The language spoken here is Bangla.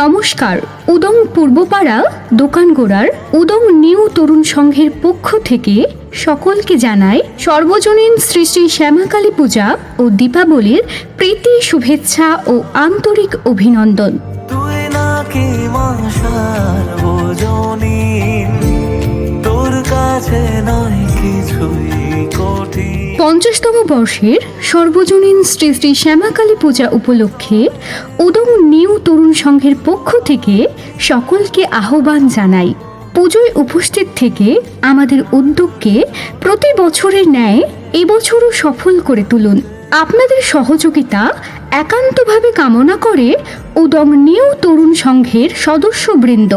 নমস্কার। উদং পূর্বপাড়া দোকানগোড়ার উদং নিউ তরুণ সংঘের পক্ষ থেকে সকলকে জানায় সর্বজনীন শ্রী শ্রী শ্যামাকালী পূজা ও দীপাবলির প্রীতি, শুভেচ্ছা ও আন্তরিক অভিনন্দন। কাছে নয় কিছুই কঠিন পঞ্চাশতম বর্ষের সর্বজনীন শ্রী শ্রী শ্যামাকালী পূজা উপলক্ষে উদং নিউ তরুণ সংঘের পক্ষ থেকে সকলকে আহ্বান জানাই। পুজোয় উপস্থিত থেকে আমাদের উদ্যোগকে প্রতি বছরের ন্যায় এবছরও সফল করে তুলুন। আপনাদের সহযোগিতা একান্তভাবে কামনা করে উদং নিউ তরুণ সংঘের সদস্যবৃন্দ।